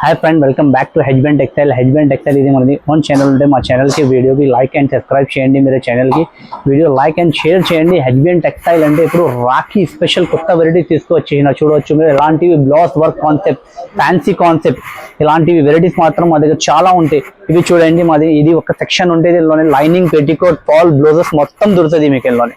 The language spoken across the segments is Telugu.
Hi friend welcome back to husband textile husband textile ఇది మనది ఓన్ ఛానల్ ఉంటే మా ఛానల్కి వీడియోకి లైక్ అండ్ సబ్స్క్రైబ్ చేయండి మీరు ఛానల్కి వీడియో లైక్ అండ్ షేర్ చేయండి. హెజ్బెండ్ టెక్స్టైల్ అంటే ఇప్పుడు రాఖీ స్పెషల్ కొత్త వెరైటీ తీసుకొచ్చేసిన చూడవచ్చు మీరు. ఇలాంటివి blouse work concept fancy concept ఇలాంటివి వెరైటీస్ మాత్రం మా దగ్గర చాలా ఉంటాయి. ఇవి చూడండి మాది ఇది ఒక సెక్షన్ ఉంటే దీనిలోనే లైనింగ్ పెట్టికోట్ పాల్ బ్లౌజెస్ మొత్తం దొరుకుతుంది మీకు ఇందులోనే.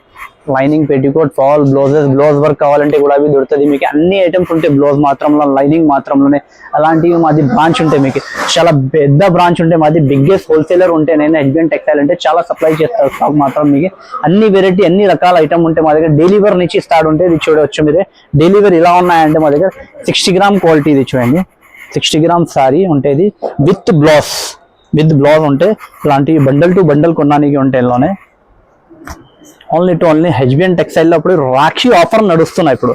Lining petticoat fall blouses blouse work కావాలంటే కూడా అవి దొరుకుతుంది మీకు అన్ని ఐటమ్స్ ఉంటాయి బ్లౌజ్ మాత్రంలో లైనింగ్ మాత్రంలోనే. అలాంటివి మాది బ్రాంచ్ ఉంటాయి మీకు. చాలా పెద్ద బ్రాంచ్ ఉంటే మాది బిగ్గెస్ట్ హోల్సేలర్ ఉంటే నేను హెజ్బెండ్ టెక్స్టైల్ అంటే చాలా సప్లై చేస్తారు స్టాక్ మాత్రం మీకు. అన్ని వెరైటీ అన్ని రకాల ఐటమ్ ఉంటే మా దగ్గర డెలివరీ నుంచి స్టార్ట్ ఉంటే ఇది చూడవచ్చు మీరే. డెలివరీ ఇలా ఉన్నాయంటే మా దగ్గర సిక్స్టీ గ్రామ్ క్వాలిటీ ఇది చూడండి. సిక్స్టీ గ్రామ్ సారీ ఉంటుంది విత్ బ్లౌజ్ విత్ బ్లౌజ్ ఉంటే ఇలాంటివి బండల్ టు బండల్ కొనడానికి ఉంటాయి ఇందులోనే ఓన్లీ టు ఓన్లీ హెచ్బిఎన్ టెక్స్టైల్లో అప్పుడు రాక్షీ ఆఫర్ నడుస్తున్నాయి ఇప్పుడు.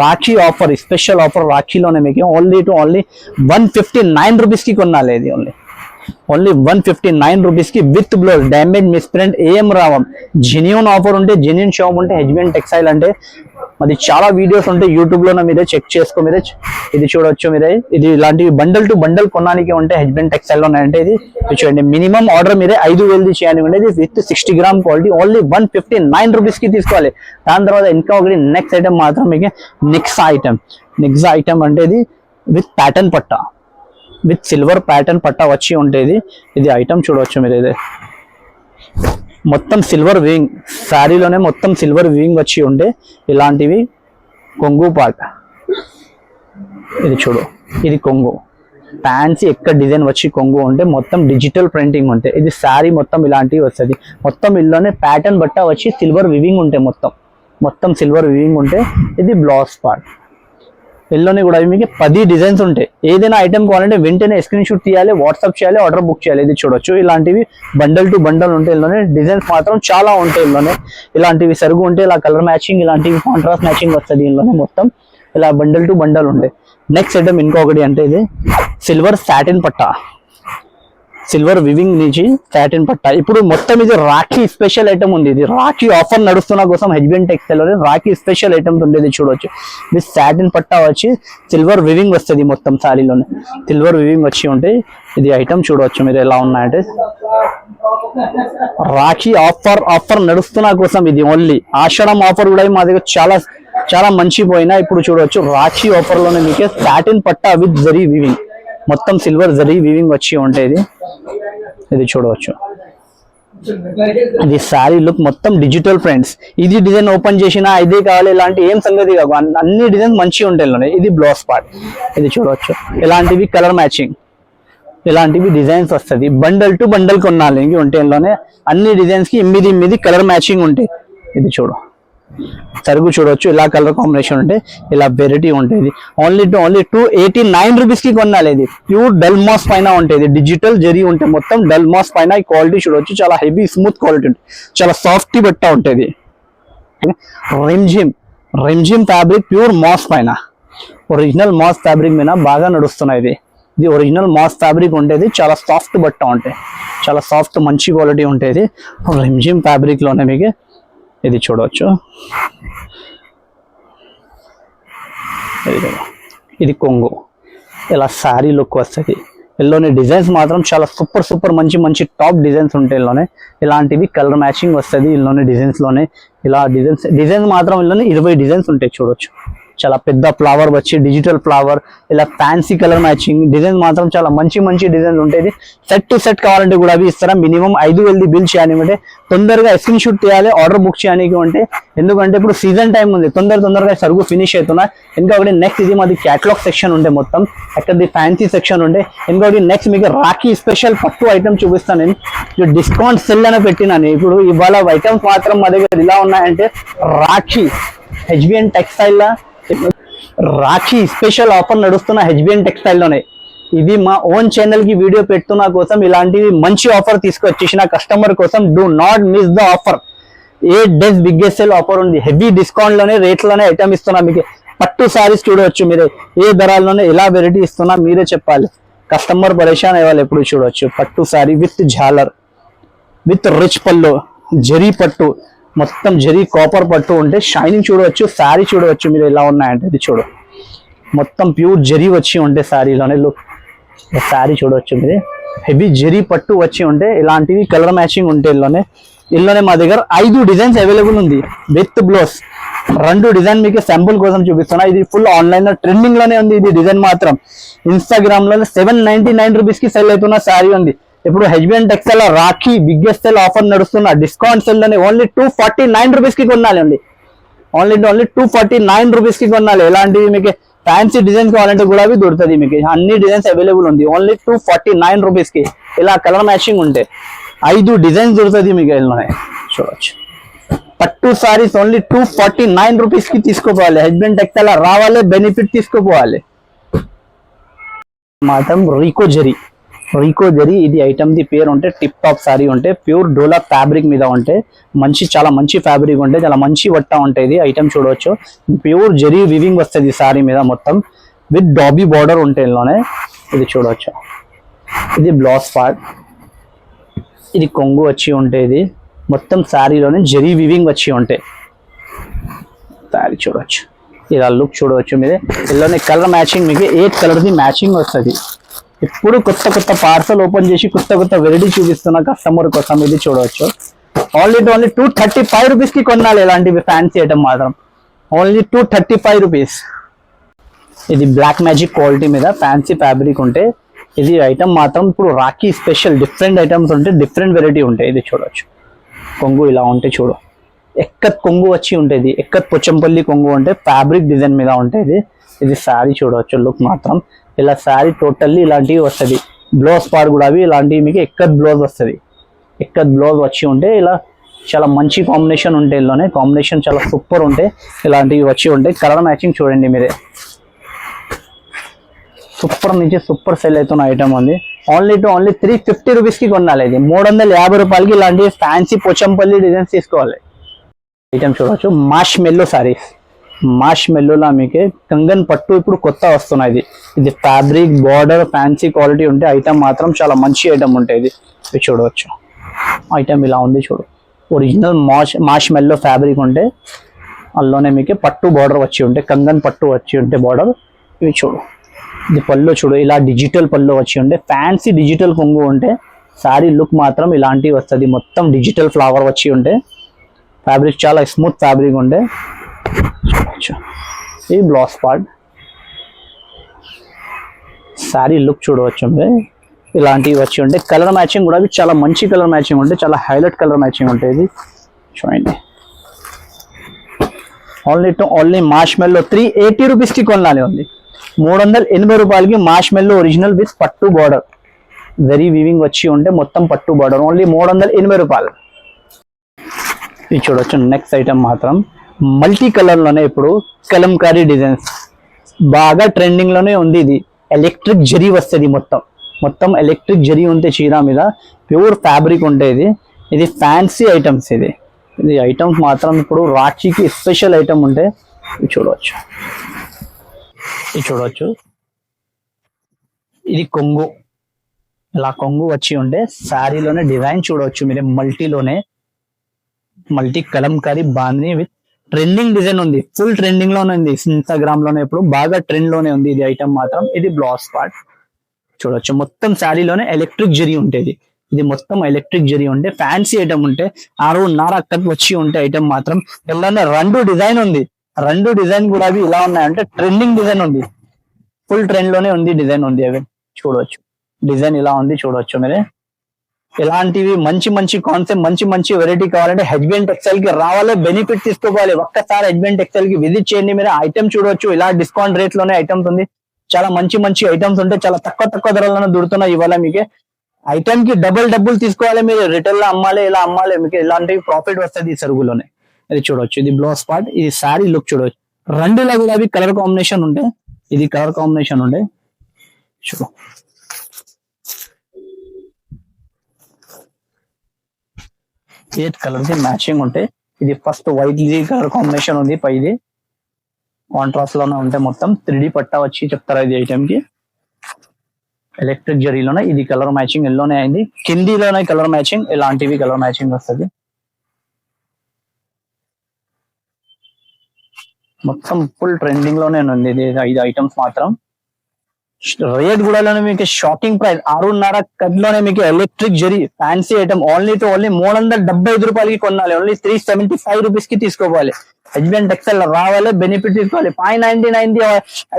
రాక్షి ఆఫర్ స్పెషల్ ఆఫర్ రాక్షీలోనే మీకు only to only one fifty nine రూపీస్కి కొనాలి ఇది only only one fifty nine రూపీస్కి విత్ బ్లౌజ్ డ్యామేజ్ మిస్ప్రింట్ ఏం రావం జెన్యున్ ఆఫర్ ఉంటే జెన్యున్ షాప్ ఉంటే హెచ్బిఎన్ టెక్స్టైల్ అంటే మరి చాలా వీడియోస్ ఉంటాయి యూట్యూబ్లోనే మీరే చెక్ చేసుకో మీరే. ఇది చూడొచ్చు మీరే. ఇది ఇలాంటివి బండల్ టు బండల్ కొనడానికి ఉంటే హెచ్బిఎన్ టెక్స్టైల్లో అంటే ఇది ఇది చూడండి. మినిమం ఆర్డర్ మీరే ఐదు వేలది చేయాలి ఉండేది with sixty gram quality only one fifty nine రూపీస్కి తీసుకోవాలి. దాని తర్వాత ఇంకా ఒకటి నెక్స్ట్ ఐటమ్ మాత్రం మీకు నెక్స్ట్ ఐటమ్ నెక్స్ట్ ఐటమ్ అంటే ఇది విత్ ప్యాటర్న్ పట్టా. విత్ సిల్వర్ ప్యాటర్న్ పట్టా వచ్చి ఉండేది. ఇది ఐటమ్ చూడవచ్చు మీరు ఇది. మొత్తం సిల్వర్ వింగ్ శారీలోనే మొత్తం సిల్వర్ వింగ్ వచ్చి ఉండే ఇలాంటివి కొంగు పాట. ఇది చూడు ఇది కొంగు. ఫ్యాన్సీ ఎక్కడ డిజైన్ వచ్చి కొంగు ఉంటే మొత్తం డిజిటల్ ప్రింటింగ్ ఉంటాయి ఇది శారీ మొత్తం ఇలాంటివి వస్తుంది. మొత్తం ఇల్లోనే ప్యాటర్న్ బట్ట వచ్చి సిల్వర్ వివింగ్ ఉంటాయి మొత్తం. మొత్తం సిల్వర్ వివింగ్ ఉంటే ఇది బ్లౌజ్ పార్ట్. ఎల్లోని కూడా మీకు పది డిజైన్స్ ఉంటాయి. ఏదైనా ఐటమ్ కావాలంటే వెంటనే స్క్రీన్ షాట్ తీయాలి వాట్సాప్ చేయాలి ఆర్డర్ బుక్ చేయాలి. ఇది చూడొచ్చు. ఇలాంటివి బండల్ టు బండల్ ఉంటాయి ఇల్లోనే డిజైన్స్ మాత్రం చాలా ఉంటాయి ఇల్లోనే ఇలాంటివి సరుగు ఉంటే ఇలా కలర్ మ్యాచింగ్ ఇలాంటివి కాంట్రాస్ట్ మ్యాచింగ్ వస్తుంది దీనిలోనే మొత్తం. ఇలా బండల్ టు బండల్ ఉంటాయి నెక్స్ట్ ఐటమ్ ఇంకొకటి అంటే ఇది సిల్వర్ సాటిన్ పట్టా. సిల్వర్ వివింగ్ నుంచి సాటిన్ పట్టా. ఇప్పుడు మొత్తం ఇది రాఖీ స్పెషల్ ఐటమ్ ఉంది. ఇది రాఖీ ఆఫర్ నడుస్తున్న కోసం husband textile Rakhi special items ఉండేది చూడవచ్చు విత్ సాటిన్ పట్టా వచ్చి సిల్వర్ వివింగ్ వస్తుంది మొత్తం శారీలోనే. సిల్వర్ వివింగ్ వచ్చి ఉంటే ఇది ఐటమ్ చూడవచ్చు మీరు ఎలా ఉన్నాయంటే. రాఖీ ఆఫర్ ఆఫర్ నడుస్తున్న కోసం ఇది ఓన్లీ ఆషాఢం ఆఫర్ కూడా మా దగ్గర చాలా చాలా మంచి పోయినా ఇప్పుడు చూడవచ్చు రాఖీ ఆఫర్లోనే మీకే మీకు సాటిన్ పట్టా విత్ జరీ వివింగ్. మొత్తం సిల్వర్ జరీ వివింగ్ వచ్చి ఉండేది. ఇది చూడవచ్చు. ఇది శారీ లుక్ మొత్తం డిజిటల్ ఫ్రెండ్స్ ఇది డిజైన్ ఓపెన్ చేసినా ఇదే కావాలి ఇలాంటి ఏం సంగతి కాదు. అన్ని- డిజైన్స్ మంచిగా ఉంటాయి ఇది బ్లౌజ్ పార్ట్ ఇది చూడవచ్చు. ఇలాంటివి కలర్ మ్యాచింగ్ ఇలాంటివి డిజైన్స్ వస్తుంది. బండల్ టు బండల్ కొనాలి ఇంక ఉంటే అన్ని డిజైన్స్కి ఇమ్మిది కలర్ మ్యాచింగ్ ఉంటాయి. ఇది చూడు. సరుకు చూడొచ్చు ఇలా కలర్ కాంబినేషన్ ఉంటే ఇలా వెరైటీ ఉంటుంది. Only to only two eighty nine రూపీస్కి కొనాలి ఇది. ప్యూర్ డల్ మాస్ పైన ఉంటుంది. డిజిటల్ జరీ ఉంటే మొత్తం డల్ మాస్ పైన ఈ క్వాలిటీ చూడొచ్చు. చాలా హెవీ స్మూత్ క్వాలిటీ ఉంటుంది. చాలా సాఫ్ట్ బట్ట ఉంటుంది. Rimjhim Rimjhim fabric pure moss పైన. ఒరిజినల్ మాస్ ఫ్యాబ్రిక్ మీద బాగా నడుస్తున్నాయి ఇది. ఇది ఒరిజినల్ మాస్ ఫ్యాబ్రిక్ ఉండేది. చాలా సాఫ్ట్ బట్ట ఉంటాయి చాలా సాఫ్ట్ మంచి క్వాలిటీ ఉంటుంది రిమ్జిమ్ ఫ్యాబ్రిక్లోనే మీకు ఇది చూడవచ్చు. ఇది కొంగు. ఇలా శారీ లుక్ వస్తుంది. ఇల్లోని డిజైన్స్ మాత్రం చాలా సూపర్ సూపర్ మంచి మంచి టాప్ డిజైన్స్ ఉంటాయి ఇల్లోనే ఇలాంటివి కలర్ మ్యాచింగ్ వస్తుంది ఇల్లోని డిజైన్స్లోనే. ఇలా డిజైన్స్ డిజైన్స్ మాత్రం ఇల్లోనే ఇరవై డిజైన్స్ ఉంటాయి చూడొచ్చు. చాలా పెద్ద ఫ్లవర్ వచ్చి డిజిటల్ ఫ్లవర్ ఇలా ఫ్యాన్సీ కలర్ మ్యాచింగ్ డిజైన్ మాత్రం చాలా మంచి మంచి డిజైన్ ఉంటాయి. సెట్ టు సెట్ కావాలంటే కూడా అవి ఇస్తారా? మినిమం ఐదు వేలది బిల్ చేయాలి అంటే తొందరగా స్క్రీన్ షూట్ చేయాలి ఆర్డర్ బుక్ చేయడానికి అంటే. ఎందుకంటే ఇప్పుడు సీజన్ టైం ఉంది. తొందర తొందరగా సరుకు ఫినిష్ అవుతున్నా. ఇంకొకటి నెక్స్ట్ ఇది మాది క్యాటలాగ్ సెక్షన్ ఉండే మొత్తం. అక్కడది ఫ్యాన్సీ సెక్షన్ ఉండే. ఇంకొకటి నెక్స్ట్ మీకు రాఖీ స్పెషల్ పట్టు ఐటమ్ చూపిస్తాను నేను. డిస్కౌంట్ సెల్ అని పెట్టినాను ఇప్పుడు ఇవాళ ఐటమ్స్ మాత్రం మా దగ్గర ఇలా ఉన్నాయంటే rakhi. HBN textile rakhi special offer నడుస్తున్న హెచ్బిఎన్ టెక్స్టైల్లోనే ఇది మా ఓన్ ఛానల్కి వీడియో పెడుతున్న కోసం ఇలాంటివి మంచి ఆఫర్ తీసుకొచ్చేసిన కస్టమర్ కోసం do not miss the offer a days biggest sale offer ఉంది? హెవీ డిస్కౌంట్లోనే రేట్ ఐటమ్ ఇస్తున్నా మీకు. పట్టు సారీస్ చూడవచ్చు మీరే. ఏ ధరల్లోనే ఎలా వెరైటీ ఇస్తున్నా మీరే చెప్పాలి. కస్టమర్ పరేషాన్ అయ్యేవాళ్ళు ఎప్పుడు చూడవచ్చు పట్టు సారీ విత్ జాలర్ విత్ రిచ్ పళ్ళు జరీ పట్టు మొత్తం జరీ కాపర్ పట్టు ఉంటే షైనింగ్ చూడవచ్చు శారీ చూడవచ్చు మీరు ఎలా ఉన్నాయంటే ఇది చూడు. మొత్తం ప్యూర్ జరీ వచ్చి ఉంటే శారీలోనే లుక్ శారీ చూడవచ్చు మీరు. హెవీ జెరీ పట్టు వచ్చి ఉంటే ఇలాంటివి కలర్ మ్యాచింగ్ ఉంటే ఇల్లోనే. ఇల్లోనే మా దగ్గర ఐదు డిజైన్స్ అవైలబుల్ ఉంది. విత్ బ్లౌజ్ రెండు డిజైన్ మీకు శాంపుల్ కోసం చూపిస్తున్నా. ఇది ఫుల్ ఆన్లైన్లో ట్రెండింగ్లోనే ఉంది. ఇది డిజైన్ మాత్రం. ఇన్స్టాగ్రామ్లో సెవెన్ నైన్టీ నైన్ రూపీస్కి సెల్ అవుతున్న శారీ ఉంది. ఇప్పుడు H B N textile Rakhi biggest sale offer నడుస్తున్న డిస్కౌంట్ సెల్ అని ఓన్లీ టూ ఫార్టీ నైన్ రూపీస్కి కొనాలి only only two forty nine రూపీస్కి కొనాలి. ఎలాంటివి మీకు? ఫ్యాన్సీ డిజైన్స్ కావాలంటే కూడా అవి దొరుకుతుంది మీకు. అన్ని డిజైన్స్ అవైలబుల్ ఉంది. ఓన్లీ టూ ఫార్టీ నైన్ రూపీస్కి. ఇలా కలర్ మ్యాచింగ్ ఉంటే ఐదు డిజైన్స్ దొరుకుతుంది మీకు వెళ్ళినాయి చూడొచ్చు. పట్టు saris only two forty nine రూపీస్కి తీసుకోపోవాలి. హస్బెండ్ టెక్టైల్ రావాలి బెనిఫిట్ తీసుకోపోవాలి. మాత్రం రీకో జరీ రీకో జరీ ఇది ఐటమ్ ది పేరు ఉంటే టిప్ టాప్ సారీ ఉంటే ప్యూర్ డోలా ఫ్యాబ్రిక్ మీద ఉంటే మంచి చాలా మంచి ఫ్యాబ్రిక్ ఉంటే చాలా మంచి వట్ట ఉంటాయి ఇది ఐటమ్ చూడవచ్చు. ప్యూర్ జరీ వివింగ్ వస్తుంది శారీ మీద మొత్తం. విత్ డాబీ బార్డర్ ఉంటే ఇందులోనే ఇది చూడవచ్చు. ఇది బ్లౌజ్ పార్ట్ ఇది కొంగు వచ్చి ఉంటే ఇది. మొత్తం శారీలోనే జరీ వివింగ్ వచ్చి ఉంటాయి శారీ చూడవచ్చు. ఇలా లుక్ చూడవచ్చు మీద ఇందులోనే కలర్ మ్యాచింగ్ మీకు ఏ కలర్ది మ్యాచింగ్ వస్తుంది? ఇప్పుడు కొత్త కొత్త పార్సల్ ఓపెన్ చేసి కొత్త కొత్త వెరైటీ చూపిస్తున్న కస్టమర్ కోసం ఇది చూడవచ్చు. Only only two thirty five రూపీస్కి కొనాలి ఇలాంటివి ఫ్యాన్సీ ఐటమ్ మాత్రం. Only two thirty five rupees ఇది బ్లాక్ మ్యాజిక్ క్వాలిటీ మీద ఫ్యాన్సీ ఫ్యాబ్రిక్ ఉంటే ఇది ఐటమ్ మాత్రం ఇప్పుడు రాఖీ స్పెషల్ డిఫరెంట్ ఐటమ్స్ ఉంటే డిఫరెంట్ వెరైటీ ఉంటాయి ఇది చూడవచ్చు కొంగు ఇలా ఉంటే చూడు. ఎక్కత్ కొంగు వచ్చి ఉంటుంది ఎక్కత్ పొచ్చంపల్లి కొంగు అంటే ఫ్యాబ్రిక్ డిజైన్ మీద ఉంటుంది ఇది శారీ చూడవచ్చు లుక్ మాత్రం. ఇలా శారీ టోటల్లీ ఇలాంటివి వస్తుంది. బ్లౌజ్ పార్ట్ కూడా అవి ఇలాంటివి మీకు ఎక్కడ బ్లౌజ్ వస్తుంది. ఎక్కడ బ్లౌజ్ వచ్చి ఉంటే ఇలా చాలా మంచి కాంబినేషన్ ఉంటే ఇందులోనే కాంబినేషన్ చాలా సూపర్ ఉంటే ఇలాంటివి వచ్చి ఉంటాయి కలర్ మ్యాచింగ్ చూడండి మీరే. సూపర్ నుంచి సూపర్ సెల్ అవుతున్న ఐటమ్ ఉంది. Only to only three fifty రూపీస్కి కొనాలి ఇది. మూడు వందల యాభై రూపాయలకి ఇలాంటి ఫ్యాన్సీ పోచంపల్లి డిజైన్స్ తీసుకోవాలి. ఐటమ్ చూడవచ్చు మాష్ మెల్లో సారీస్ మాష్ మెల్లోలా మీకు కంగన్ పట్టు ఇప్పుడు కొత్త వస్తున్నాయి. ఇది. ఇది ఫ్యాబ్రిక్ బార్డర్ ఫ్యాన్సీ క్వాలిటీ ఉంటే ఐటమ్ మాత్రం చాలా మంచి ఐటమ్ ఉంటాయి ఇది. చూడవచ్చు. ఐటమ్ ఇలా ఉంది చూడు. ఒరిజినల్ మాష్ మాష్ మెల్లో ఫ్యాబ్రిక్ ఉంటే అందులోనే మీకు పట్టు బార్డర్ వచ్చి ఉంటే కంగన్ పట్టు వచ్చి ఉంటే బార్డర్ ఇవి చూడు. ఇది పళ్ళు చూడు. ఇలా డిజిటల్ పళ్ళు వచ్చి ఉంటే ఫ్యాన్సీ డిజిటల్ కొంగు ఉంటే శారీ లుక్ మాత్రం ఇలాంటివి వస్తుంది. మొత్తం డిజిటల్ ఫ్లవర్ వచ్చి ఉంటే ఫ్యాబ్రిక్ చాలా స్మూత్ ఫ్యాబ్రిక్ ఉంటే చూడొచ్చు ఇది బ్లౌజ్ పార్ట్. శారీ లుక్ చూడవచ్చు ఇలాంటివి వచ్చి ఉంటే కలర్ మ్యాచింగ్ కూడా అవి చాలా మంచి కలర్ మ్యాచింగ్ ఉంటే చాలా హైలైట్ కలర్ మ్యాచింగ్ ఉంటుంది చూడండి. ఓన్లీ టు ఓన్లీ మాష్ మెల్లో త్రీ ఎయిటీ రూపీస్కి కొనాలి ఉంది మూడు వందల ఎనభై రూపాయలకి మాష్ మెల్లో ఒరిజినల్ విత్ పట్టు బార్డర్ వెరీ వీవింగ్ వచ్చి ఉంటే మొత్తం పట్టు బార్డర్ ఓన్లీ మూడు వందల ఎనభై రూపాయలు. ఇది చూడొచ్చు నెక్స్ట్ ఐటమ్ మాత్రం. మల్టీ కలర్లోనే ఇప్పుడు కలంకారీ డిజైన్స్. బాగా ట్రెండింగ్లోనే ఉంది ఇది. ఎలక్ట్రిక్ జరీ వస్తుంది మొత్తం. మొత్తం ఎలక్ట్రిక్ జరీ ఉంటే చీర మీద ప్యూర్ ఫ్యాబ్రిక్ ఉండేది. ఇది ఫ్యాన్సీ ఐటమ్స్ ఇది. ఇది ఐటమ్స్ మాత్రం ఇప్పుడు రాఖీకి స్పెషల్ ఐటమ్ ఉంటే ఇది చూడవచ్చు. ఇది చూడవచ్చు. ఇది కొంగు. ఇలా కొంగు వచ్చి ఉంటే శారీలోనే డిజైన్ చూడవచ్చు. మీరు మల్టీలోనే multi Kalamkari bandhani with trending design ఉంది. ఫుల్ ట్రెండింగ్లోనే ఉంది. ఇన్స్టాగ్రామ్లోనే ఇప్పుడు బాగా ట్రెండ్లోనే ఉంది ఇది ఐటమ్ మాత్రం. ఇది బ్లౌజ్ పార్ట్ చూడొచ్చు. మొత్తం శారీలోనే ఎలక్ట్రిక్ జరీ ఉంటుంది. ఇది మొత్తం ఎలక్ట్రిక్ జరీ ఉంటే ఫ్యాన్సీ ఐటమ్ ఉంటే ఆరు నార అక్కడికి వచ్చి ఉంటే ఐటమ్ మాత్రం. ఇలానే రెండు డిజైన్ ఉంది. రెండు డిజైన్ కూడా అవి ఇలా ఉన్నాయంటే ట్రెండింగ్ డిజైన్ ఉంది. ఫుల్ ట్రెండ్లోనే ఉంది డిజైన్ ఉంది అవి. చూడవచ్చు డిజైన్ ఇలా ఉంది చూడవచ్చు మీరే. ఇలాంటివి మంచి మంచి కాన్సెప్ట్ మంచి మంచి వెరైటీ కావాలంటే హెచ్బిఎన్ ఎక్సెల్కి రావాలి బెనిఫిట్ తీసుకోవాలి. ఒక్కసారి హెచ్బిఎన్ ఎక్సెల్కి విజిట్ చేయండి మీరు. ఐటమ్ చూడవచ్చు ఇలా డిస్కౌంట్ రేట్లోనే ఐటమ్స్ ఉంది. చాలా మంచి మంచి ఐటమ్స్ ఉంటాయి చాలా తక్కువ తక్కువ ధరలను దొరుకుతున్నాయి ఇవాళ మీకు. ఐటమ్కి డబుల్ డబ్బులు తీసుకోవాలి మీరు. రిటైల్లో అమ్మాలి ఇలా అమ్మాలి మీకు ఇలాంటి ప్రాఫిట్ వస్తుంది ఈ సరుకులోనే ఇది చూడొచ్చు. ఇది బ్లౌజ్ పార్ట్ ఇది శారీ లుక్ చూడవచ్చు రెండు కూడా అవి కలర్ కాంబినేషన్ ఉంటే ఇది కలర్ కాంబినేషన్ ఉండే చూడ. ఎయిట్ కలర్ ది మ్యాచింగ్ ఉంటే ఇది ఫస్ట్ వైట్ కలర్ కాంబినేషన్ ఉంది. పైది కాంట్రాస్ట్లోనే ఉంటే మొత్తం త్రీ పట్టా వచ్చి చెప్తారా ఇది ఐటమ్కి. ఎలక్ట్రిక్ జరీలోనే ఇది కలర్ మ్యాచింగ్ ఎల్లోనే అయింది. కిందిలోనే కలర్ మ్యాచింగ్ ఇలాంటివి కలర్ మ్యాచింగ్ వస్తుంది. మొత్తం ఫుల్ ట్రెండింగ్లోనే ఉంది. ఇది ఐదు ఐటమ్స్ మాత్రం. రేట్ కూడా మీకు షాకింగ్ ప్రైస్ ఆరున్నర కట్లోనే మీకు electric zari fancy item only to only మూడు వందల డెబ్బై ఐదు రూపాయలకి కొనాలి. ఓన్లీ త్రీ సెవెంటీ ఫైవ్ రూపీస్కి తీసుకోవాలి హస్బెండ్ టెక్స్టైల్ రావాలి బెనిఫిట్ తీసుకోవాలి. ఫైవ్ నైన్టీ నైన్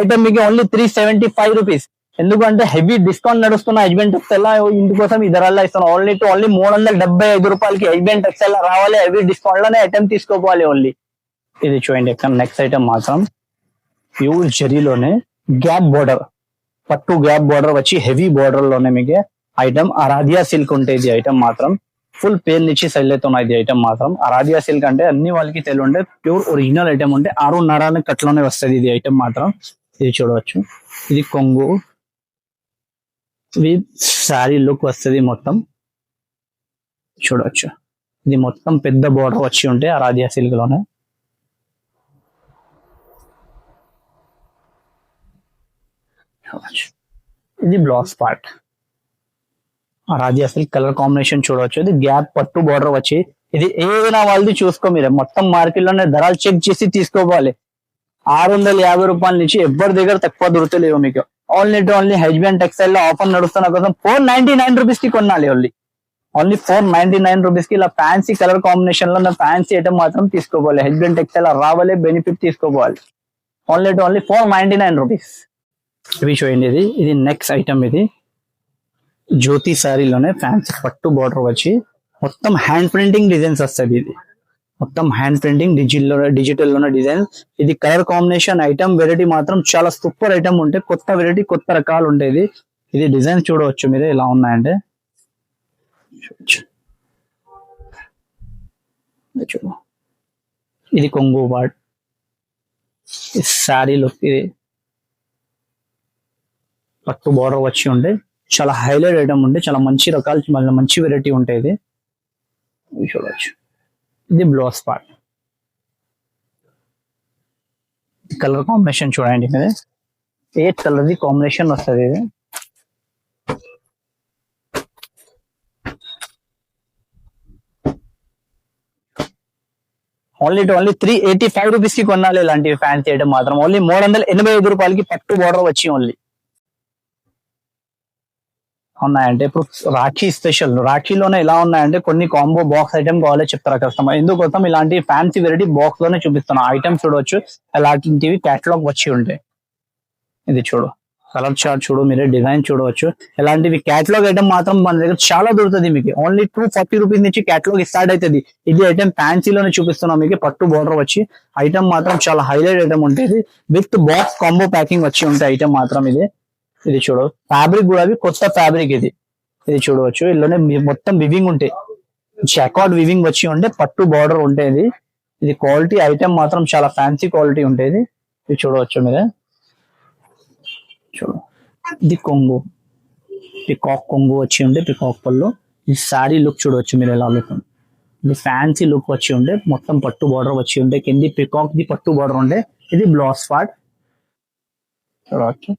ఐటమ్ మీకు only three seventy five rupees ఎందుకంటే హెవీ డిస్కౌంట్ నడుస్తున్న హస్బెండ్ టెక్స్టైల్ ఇందుకోసం ఈ ధరల్లో ఇస్తున్నాం ఓన్లీ టు ఓన్లీ మూడు వందల డెబ్బై ఐదు రూపాయలకి హస్బెండ్ టెక్స్టైల్ రావాలి. హెవీ డిస్కౌంట్లోనే ఐటమ్ తీసుకోవాలి ఓన్లీ ఇది చూడండి ఇక్కడ నెక్స్ట్ ఐటమ్ మాత్రం. ప్యూర్ జరీలోనే గ్యాప్ బోర్డర్ పట్టు గ్యాప్ బోర్డర్ వచ్చి హెవీ బోర్డర్లోనే మీకు ఐటమ్. అరాధియా సిల్క్ ఉంటే ఇది ఐటమ్ మాత్రం. ఫుల్ పేర్ నుంచి సెల్ అవుతున్నాయి ఇది ఐటమ్ మాత్రం. అరాధియా సిల్క్ అంటే అన్ని వాళ్ళకి తెలియంటే ప్యూర్ ఒరిజినల్ ఐటమ్ ఉంటే ఆరున్నర కట్లోనే వస్తుంది ఇది ఐటమ్ మాత్రం. ఇది చూడవచ్చు. ఇది కొంగు. ఇది శారీ లుక్ వస్తుంది మొత్తం. చూడవచ్చు. ఇది మొత్తం పెద్ద బోర్డర్ వచ్చి ఉంటే అరాధియా సిల్క్లోనే చూడవచ్చు ఇది బ్లాక్ పార్ట్ రాజీ అసలు కలర్ కాంబినేషన్ చూడవచ్చు. ఇది గ్యాప్ పట్టు బోర్డర్ వచ్చి ఇది ఏదైనా వాళ్ళది చూసుకో మీరు. మొత్తం మార్కెట్లోనే ధరలు చెక్ చేసి తీసుకోవాలి. ఆరు వందల యాభై రూపాయల నుంచి ఎవరి దగ్గర తక్కువ దొరుకుతలేవు మీకు. ఓన్లీ టు ఓన్లీ హెజ్బెండ్ టెక్స్టైల్లో ఆఫర్ నడుస్తున్న కోసం ఫోర్ నైన్టీ నైన్ రూపీస్కి కొనాలి only only four ninety nine రూపీస్కి ఇలా ఫ్యాన్సీ కలర్ కాంబినేషన్లో ఫ్యాన్సీ ఐటమ్ మాత్రం తీసుకోవాలి. హెజ్బెండ్ టెక్స్టైల్ రావాలి బెనిఫిట్ తీసుకోవాలి. Only to only four ninety nine rupees ఇవి చూడండి ఇది? ఇది నెక్స్ట్ ఐటమ్ ఇది. జ్యోతి శారీలోనే ఫ్యాన్సీ పట్టు బార్డర్ వచ్చి మొత్తం హ్యాండ్ ప్రింటింగ్ డిజైన్స్ వస్తుంది ఇది. మొత్తం హ్యాండ్ ప్రింటింగ్ డిజిటల్ డిజిటల్లోనే డిజైన్ ఇది కలర్ కాంబినేషన్ ఐటమ్ వెరైటీ మాత్రం చాలా సూపర్ ఐటమ్ ఉంటే కొత్త వెరైటీ కొత్త రకాలు ఉండేది. ఇది డిజైన్ చూడవచ్చు మీరు ఎలా ఉన్నాయంటే. ఇది చూడు ఇది కొంగు బాట్. శారీ లుక్ ఇది పట్టు బోర్డర్ వచ్చి ఉండే. చాలా హైలైట్ ఐటమ్ ఉండే. చాలా మంచి రకాలు మళ్ళీ మంచి వెరైటీ ఉంటాయి ఇది. చూడవచ్చు ఇది బ్లౌజ్ పార్ట్ కలర్ కాంబినేషన్ చూడండి ఇది. ఏ కలర్ ది కాంబినేషన్ వస్తుంది ఇది? Only only three eighty five రూపీస్కి కొనాలి ఇలాంటివి ఫ్యాన్స్ చేయడం మాత్రం. ఓన్లీ మూడు వందల ఎనభై ఐదు రూపాయలకి పట్టు బోర్డర్ వచ్చి ఓన్లీ ఉన్నాయంటే ఇప్పుడు రాఖీ స్పెషల్ రాఖీలోనే ఎలా ఉన్నాయంటే కొన్ని కాంబో బాక్స్ ఐటమ్ కావాలో చెప్తారా కస్టమర్ ఎందుకోసం ఇలాంటి ఫ్యాన్సీ వెరైటీ బాక్స్లోనే చూపిస్తున్నా. ఐటమ్స్ చూడవచ్చు అలాంటివి క్యాటలాగ్ వచ్చి ఉంటాయి. ఇది చూడు. కలర్ చార్ట్ చూడు మీరే డిజైన్ చూడవచ్చు ఇలాంటివి క్యాటలాగ్ ఐటమ్ మాత్రం మన దగ్గర చాలా దొరుకుతుంది మీకు. ఓన్లీ టూ ఫార్టీ రూపీస్ నుంచి క్యాటలాగ్ స్టార్ట్ అవుతుంది ఇది ఐటమ్ ఫ్యాన్సీలోనే చూపిస్తున్నాం మీకు. పట్టు బోర్డర్ వచ్చి. ఐటమ్ మాత్రం చాలా హైలైట్ ఐటమ్ ఉంటుంది. విత్ బాక్స్ కాంబో ప్యాకింగ్ వచ్చి ఉంటాయి ఐటమ్ మాత్రం ఇది. ఇది చూడు. ఫ్యాబ్రిక్ కూడా అవి కొత్త ఫ్యాబ్రిక్ ఇది. ఇది చూడవచ్చు. ఇందులోనే మొత్తం వివింగ్ ఉంటాయి జకాట్ వివింగ్ వచ్చి ఉంటే పట్టు బార్డర్ ఉంటుంది ఇది. క్వాలిటీ ఐటమ్ మాత్రం చాలా ఫ్యాన్సీ క్వాలిటీ ఉంటుంది ఇది చూడవచ్చు మీరు. చూడు. ఇది కొంగు. పికాక్ కొంగు వచ్చి ఉండే పికాక్ పళ్ళు. ఈ శారీ లుక్ చూడవచ్చు మీరు ఎలా లుక్ ఇది ఫ్యాన్సీ లుక్ వచ్చి ఉండే మొత్తం పట్టు బార్డర్ వచ్చి ఉండే కింది పికాక్ ది పట్టు బార్డర్ ఉండే ఇది బ్లౌజ్ పార్ట్ చూడవచ్చు.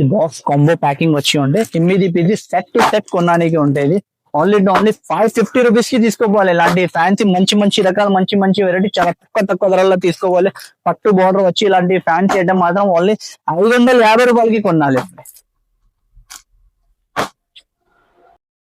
ఈ బాక్స్ కాంబో ప్యాకింగ్ వచ్చి ఉండే. ఎనిమిది పీజీ సెట్ టు సెట్ కొనడానికి ఉండేది. ఓన్లీ ఓన్లీ ఫైవ్ ఫిఫ్టీ రూపీస్కి తీసుకోవాలి. ఇలాంటి ఫ్యాన్సీ మంచి మంచి రకాల మంచి మంచి వెరైటీ చాలా తక్కువ తక్కువ ధరల్లో తీసుకోవాలి. పట్టు బోర్డర్ వచ్చి ఇలాంటి ఫ్యాన్సీ ఐటమ్ మాత్రం ఓన్లీ ఐదు వందల యాభై రూపాయలకి కొనాలి.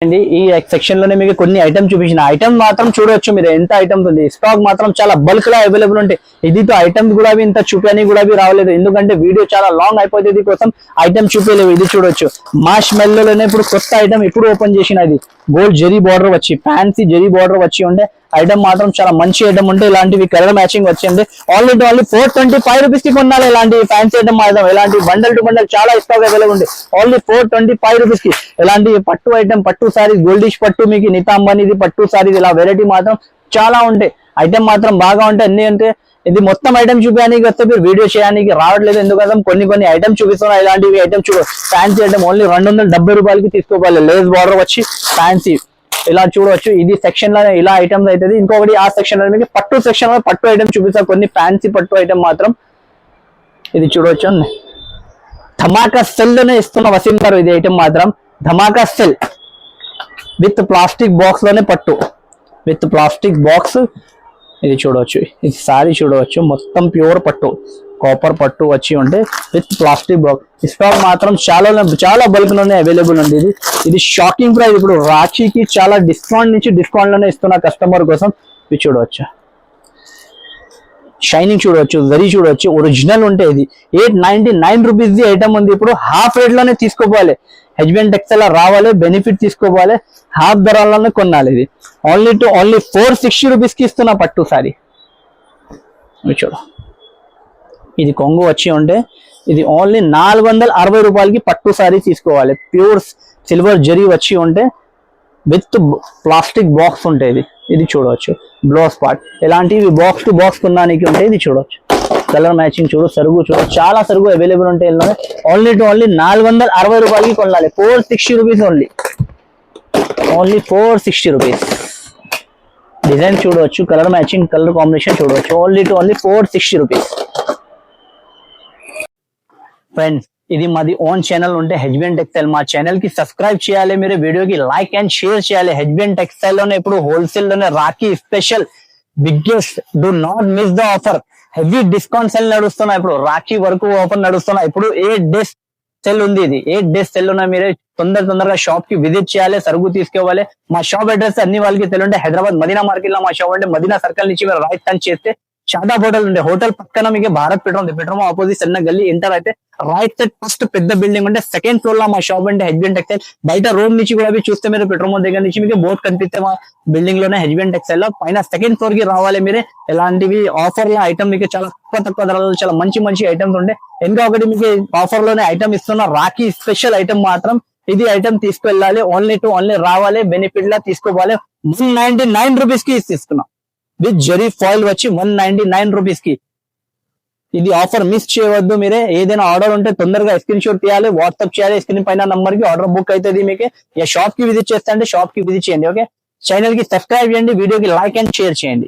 అండి. ఈ సెక్షన్లోనే మీకు కొన్ని ఐటమ్ చూపించిన. ఐటమ్ మాత్రం చూడొచ్చు మీరు. ఎంత ఐటమ్ ఉంది? స్టాక్ మాత్రం చాలా బల్క్లో అవైలబుల్ ఉంటాయి ఇదితో ఐటమ్ కూడా ఇంత చూపని కూడా రావలేదు. ఎందుకంటే వీడియో చాలా లాంగ్ అయిపోతుంది కోసం ఐటమ్ చూపించలేవు ఇది చూడొచ్చు. మాష్ మెల్లోనే ఇప్పుడు కొత్త ఐటమ్ ఇప్పుడు ఓపెన్ చేసిన ఇది. గోల్డ్ జెరీ బార్డర్ వచ్చి ఫ్యాన్సీ జెరీ బార్డర్ వచ్చి ఉండే. ఐటమ్ మాత్రం చాలా మంచి ఐటమ్ ఉంటే ఇలాంటివి కలర్ మ్యాచింగ్ వచ్చింది. Already only four twenty five రూపీస్కి కొనాలి ఇలాంటి ఫ్యాన్సీ ఐటమ్ మాత్రం. ఇలాంటి బండల్ టు బండల్ చాలా స్టాక్ అవైలబుల్ ఉంది ఓన్లీ ఫోర్ ట్వంటీ ఫైవ్ రూపీస్కి. ఇలాంటి పట్టు ఐటమ్ పట్టు సారీస్ గోల్డిష్ పట్టు మీకు నితాంబనిది పట్టు సారీస్ ఇలా వెరైటీ మాత్రం చాలా ఉంటాయి ఐటమ్ మాత్రం బాగా ఉంటాయి అన్ని అంటే ఇది మొత్తం ఐటమ్ చూపించడానికి వస్తే మీరు వీడియో చేయడానికి రావట్లేదు. ఎందుకంటే కొన్ని కొన్ని ఐటమ్ చూపిస్తున్నా ఇలాంటివి ఐటమ్ చూ ఫ్యాన్సీ ఐటమ్ ఓన్లీ రెండు వందల డెబ్బై రూపాయలకి తీసుకోవాలి. లేస్ బార్డర్ వచ్చి ఫ్యాన్సీ ఇలా చూడవచ్చు ఇది సెక్షన్లో ఇలా ఐటమ్స్ అవుతుంది ఇంకొకటి ఆ సెక్షన్లో మీకు పట్టు సెక్షన్లో పట్టు ఐటమ్ చూపిస్తా. కొన్ని ఫ్యాన్సీ పట్టు ఐటమ్ మాత్రం ఇది చూడవచ్చు ధమాకా సెల్లోనే ఇస్తున్న వసీం గారు ఇది ఐటమ్ మాత్రం. ధమాకా సెల్ విత్ ప్లాస్టిక్ బాక్స్లోనే పట్టు. విత్ ప్లాస్టిక్ బాక్స్ ఇది చూడవచ్చు. ఇది సారీ చూడవచ్చు. మొత్తం ప్యూర్ పట్టు. కాపర్ పట్టు వచ్చి ఉంటే విత్ ప్లాస్టిక్ బాక్స్. స్టాక్ మాత్రం చాలా చాలా బల్క్లోనే అవైలబుల్ ఉంది ఇది. ఇది షాకింగ్ ప్రైస్. ఇప్పుడు రాఖీకి చాలా డిస్కౌంట్ నుంచి డిస్కౌంట్లోనే ఇస్తున్న కస్టమర్ కోసం ఇది చూడవచ్చు. షైనింగ్ చూడవచ్చు జరీ చూడవచ్చు ఒరిజినల్ ఉంటే ఇది. ఎయిట్ నైన్టీ నైన్ రూపీస్ ది ఐటమ్ ఉంది. ఇప్పుడు హాఫ్ రేట్లోనే తీసుకోపోవాలి హెచ్బిఎన్ టెక్స్టైల్ రావాలి బెనిఫిట్ తీసుకోవాలి హాఫ్ ధరలోనే కొనాలి ఇది. Only to only four sixty రూపీస్కి ఇస్తున్నా పట్టు సారీ. చూడు. ఇది కొంగు వచ్చి ఉంటే ఇది ఓన్లీ నాలుగు వందల అరవై రూపాయలకి పట్టు సారీ తీసుకోవాలి. ప్యూర్ సిల్వర్ జరీ వచ్చి ఉంటే విత్ ప్లాస్టిక్ బాక్స్ ఉంటాయి. ఇది చూడవచ్చు. Blouse part. ఇలాంటివి బాక్స్ టు బాక్స్ కొనడానికి ఉంటే ఇది చూడవచ్చు. కలర్ మ్యాచింగ్ చూడు సరుగు చూడు చాలా సరుగు అవైలబుల్ ఉంటాయి ఓన్లీ టు ఓన్లీ నాలుగు వందల అరవై రూపాయలకి కొనాలి. Four sixty rupees only only four sixty rupees design చూడవచ్చు కలర్ మ్యాచింగ్ కలర్ కాంబినేషన్ చూడవచ్చు. Only to only four sixty rupees friends ఇది మాది ఓన్ ఛానల్ ఉంటే హెచ్బిఎన్ టెక్స్టైల్ మా ఛానల్కి సబ్స్క్రైబ్ చేయాలి మీరు వీడియోకి లైక్ అండ్ షేర్ చేయాలి. హెచ్బిఎన్ టెక్స్టైల్లోనే ఇప్పుడు హోల్సేల్లోనే Rakhi special biggest do not miss the offer heavy discount sale నడుస్తున్నాయి ఇప్పుడు రాఖీ వరకు ఆఫర్ నడుస్తున్నాయి. ఇప్పుడు ఎయిట్ డేస్ సెల్ ఉంది ఇది? ఎయిట్ డేస్ సెల్ ఉన్నా మీరే తొందర తొందరగా షాప్కి విజిట్ చేయాలి సరుకు తీసుకోవాలి మా షాప్ అడ్రస్ అన్ని వాళ్ళకి తెలియంటే హైదరాబాద్ మదీనా మార్కెట్లో మా షాప్ అంటే మదీనా సర్కిల్ నుంచి మీరు రైట్ టర్న్ చేస్తే షాదాబ్ హోటల్ ఉండే. హోటల్ పక్కన మీకు భారత్ పెట్రోల్ ఉంది. పెట్రోల్ ఆపోజిట్ చిన్న గల్లీ. ఎంటర్ అయితే రైట్ సైడ్ ఫస్ట్ పెద్ద బిల్డింగ్ ఉంటే సెకండ్ ఫ్లోర్లో మా షాప్ అంటే హెజ్బెండ్ టెక్స్టైల్ బయట రోడ్ నుంచి కూడా చూస్తే మీరు పెట్రోల్ దగ్గర నుంచి మీకు బోర్డ్ కనిపిస్తే మా బిల్డింగ్లోనే హెజ్బెండ్ టెక్స్టైల్లో. పైన సెకండ్ ఫ్లోర్కి రావాలి మీరే. ఎలాంటివి ఆఫర్లో ఐటమ్ మీకు చాలా తక్కువ తక్కువ ధరలు చాలా మంచి మంచి ఐటమ్స్ ఉండే. ఇంకా ఒకటి మీకు ఆఫర్లోనే ఐటమ్ ఇస్తున్న. రాఖీ స్పెషల్ ఐటమ్ మాత్రం ఇది ఐటమ్ తీసుకువెళ్ళాలి ఓన్లీ టు ఓన్లీ రావాలి. బెనిఫిట్ లా తీసుకోవాలి. వన్ నైన్టీ నైన్ రూపీస్కి తీసుకున్నాం. విత్ జరీ ఫాయిల్ వచ్చి వన్ నైన్టీ నైన్ రూపీస్కి ఇది ఆఫర్ మిస్ చేయవద్దు మీరే. ఏదైనా ఆర్డర్ ఉంటే తొందరగా స్క్రీన్ షాట్ తీయాలి వాట్సాప్ చేయాలి స్క్రీన్ పైన నంబర్కి ఆర్డర్ బుక్ అవుతుంది మీకు. షాప్కి విజిట్ చేస్తే అంటే షాప్కి విజిట్ చేయండి ఓకే ఛానల్కి సబ్స్క్రైబ్ చేయండి వీడియోకి లైక్ అండ్ షేర్ చేయండి.